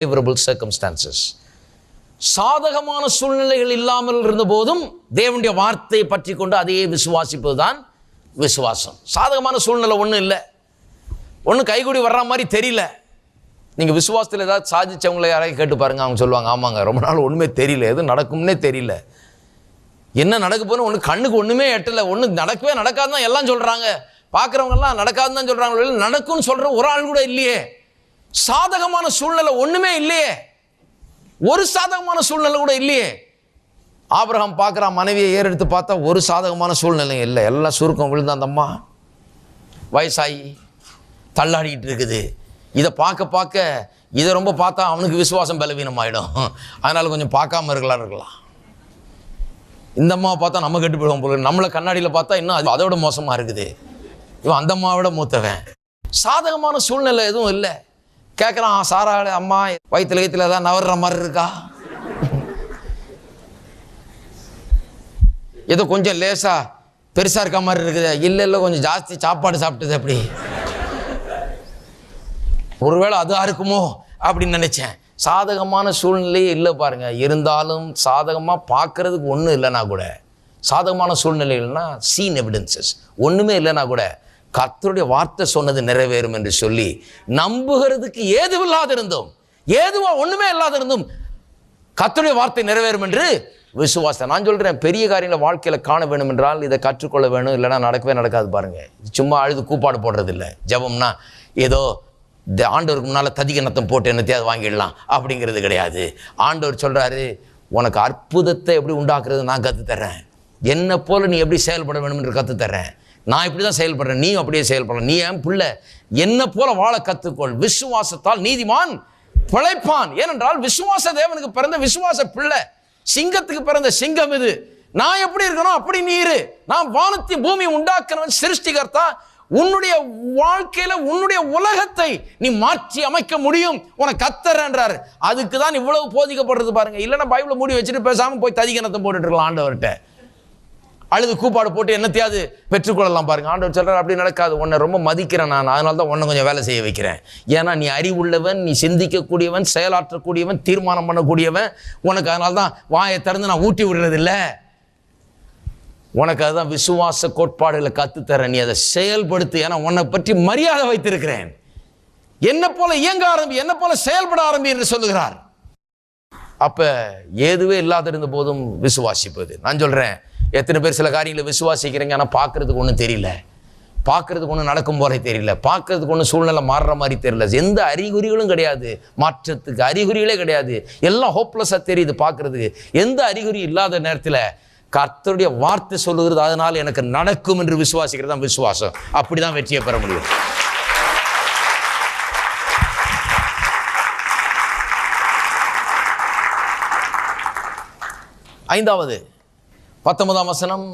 Favourable circumstances சாதகமான சூழ்நிலைகள் இல்லாமல் இருந்த போதும் தேவனுடைய வார்த்தையை பற்றி கொண்டு அதையே விசுவாசிப்பது தான் விசுவாசம். சாதகமான சூழ்நிலை ஒன்றும் இல்லை. ஒன்றும் கைகூடி வர்ற மாதிரி தெரியல. நீங்கள் விசுவாசத்தில் ஏதாவது சாதிச்சவங்களை யாரையும் கேட்டு பாருங்க அவங்க சொல்லுவாங்க ஆமாங்க ரொம்ப நாள் ஒன்றுமே தெரியல எதுவும் நடக்கும்னே தெரியல. என்ன நடக்க போகணும் ஒன்று கண்ணுக்கு ஒன்றுமே எட்டலை ஒன்று நடக்கவே நடக்காதுதான் எல்லாம் சொல்கிறாங்க பார்க்குறவங்கெல்லாம் நடக்காதுன்னு தான் சொல்கிறாங்க நடக்கும்னு சொல்கிற ஒரு ஆள் கூட இல்லையே. சாதகமான சூழ்நிலை ஒன்றுமே இல்லையே. ஒரு சாதகமான சூழ்நிலை கூட இல்லையே. ஆபிரகாம் பார்க்குறான் மனைவியை ஏறெடுத்து பார்த்தா ஒரு சாதகமான சூழ்நிலை இல்லை. எல்லாம் சுருக்கம் விழுந்த அந்த அம்மா வயசாகி தள்ளாடிக்கிட்டு இருக்குது. இதை பார்க்க பார்க்க இதை ரொம்ப பார்த்தா அவனுக்கு விசுவாசம் பலவீனமாயிடும். அதனால் கொஞ்சம் பார்க்காம இருக்கலாம் இருக்கலாம். இந்த அம்மாவை பார்த்தா நம்ம கெட்டு போயிடுவோம் போல நம்மளை கண்ணாடியில் பார்த்தா இன்னும் அது அதோட மோசமாக இருக்குது. இவன் அந்த அம்மாவோட மூத்தவன். சாதகமான சூழ்நிலை எதுவும் இல்லை. கேட்குறான் சாரா அம்மா வயிற்றுல வயிற்றுல ஏதாவது நவர்ற மாதிரி இருக்கா? ஏதோ கொஞ்சம் லேசாக பெருசாக இருக்க மாதிரி இருக்குது. இல்லை இல்லை கொஞ்சம் ஜாஸ்தி சாப்பாடு சாப்பிட்டது அப்படி. ஒருவேளை அதாக இருக்குமோ அப்படின்னு நினச்சேன். சாதகமான சூழ்நிலையே இல்லை பாருங்கள் இருந்தாலும் சாதகமாக பார்க்கறதுக்கு ஒன்றும் இல்லைனா கூட சாதகமான சூழ்நிலைகள்னா சீன் எவிடன்சஸ் ஒன்றுமே இல்லைனா கூட கர்த்தருடைய வார்த்தை சொன்னது நிறைவேறும் என்று சொல்லி நம்புகிறதுக்கு ஏதுவில்லாத இருந்தோம் ஏதுவா ஒன்றுமே இல்லாத இருந்தும் கர்த்தருடைய வார்த்தை நிறைவேறும் என்று விசுவாசம். நான் சொல்கிறேன் பெரிய காரியங்களை வாழ்க்கையில் காண வேணும் என்றால் இதை கற்றுக்கொள்ள வேணும் இல்லைன்னா நடக்கவே நடக்காது பாருங்கள் சும்மா அழுது கூப்பாடு போடுறது இல்லை ஜெபம்னா ஏதோ இந்த ஆண்டவருக்கு முன்னால் ததிக நத்தம் போட்டு என்னத்தையாவது வாங்கிடலாம் அப்படிங்கிறது கிடையாது. ஆண்டவர் சொல்கிறாரு உனக்கு அற்புதத்தை எப்படி உண்டாக்குறது நான் கற்றுத்தர்றேன் என்னை போல் நீ எப்படி செயல்பட வேணும் என்று கற்றுத்தர்றேன் நான் இப்படி தான் செயல்படுறேன் நீ அப்படியே செயல்படுறேன் நீ என் பிள்ளை? என்னை போல வாழ கற்றுக்கொள் விசுவாசத்தால் நீதிமான் பிழைப்பான். ஏனென்றால் விசுவாச தேவனுக்கு பிறந்த விசுவாச பிள்ளை சிங்கத்துக்கு பிறந்த சிங்கம் இது. நான் எப்படி இருக்கணும் அப்படி நீ இரு. நான் வானத்தை பூமி உண்டாக்குறவன் சிருஷ்டிகர்த்தா. உன்னுடைய வாழ்க்கையில உன்னுடைய உலகத்தை நீ மாற்றி அமைக்க முடியும். உனக்கு கத்தர்ன்றாரு அதுக்கு தான் இவ்வளவு போதிக்கப்படுறது பாருங்க. இல்லைன்னா பைபிளை மூடி வச்சுட்டு பேசாம போய் ததிகனத்தை போட்டுட்டு இருக்கலாம் ஆண்டவர்கிட்ட. அழுது கூப்பாடு போட்டு என்னத்தையாவது பெற்றுக்கொள்ளலாம் பாருங்க. ஆண்டவர் சொல்கிறார் அப்படி நடக்காது. உன்னை ரொம்ப மதிக்கிறேன் நான். அதனால தான் உன்னை கொஞ்சம் வேலை செய்ய வைக்கிறேன். ஏன்னா நீ அறிவுள்ளவன் நீ சிந்திக்கக்கூடியவன் செயலாற்றக்கூடியவன் தீர்மானம் பண்ணக்கூடியவன். உனக்கு அதனால தான் வாயை திறந்து நான் ஊட்டி விடுறதில்ல. உனக்கு அதுதான் விசுவாச கோட்பாடுகளை கற்றுத்தரேன் நீ அதை செயல்படுத்து. ஏன்னா உன்னை பற்றி மரியாதை வைத்திருக்கிறேன். என்ன போல இயங்க ஆரம்பி என்ன போல செயல்பட ஆரம்பி என்று சொல்லுகிறார். அப்போ ஏதுவே இல்லாத இருந்த போதும் விசுவாசிப்பது. நான் சொல்கிறேன் எத்தனை பேர் சில காரியங்களை விசுவாசிக்கிறீங்க ஆனால் பார்க்கறதுக்கு ஒன்றும் தெரியல. பார்க்குறதுக்கு ஒன்றும் நடக்கும் போல தெரியல. பார்க்குறதுக்கு ஒன்றும் சூழ்நிலை மாறுற மாதிரி தெரியல. எந்த அறிகுறிகளும் கிடையாது. மாற்றத்துக்கு அறிகுறிகளே கிடையாது. எல்லாம் ஹோப்லெஸ்ஸாக தெரியுது பார்க்குறதுக்கு எந்த அறிகுறி இல்லாத நேரத்தில் கர்த்தருடைய வார்த்தை சொல்லுகிறது அதனால் எனக்கு நடக்கும் என்று விசுவாசிக்கிறது தான் விசுவாசம். அப்படி தான் வெற்றியை பெற முடியும். ஐந்தாவது பத்தொன்பதாம் வசனம்.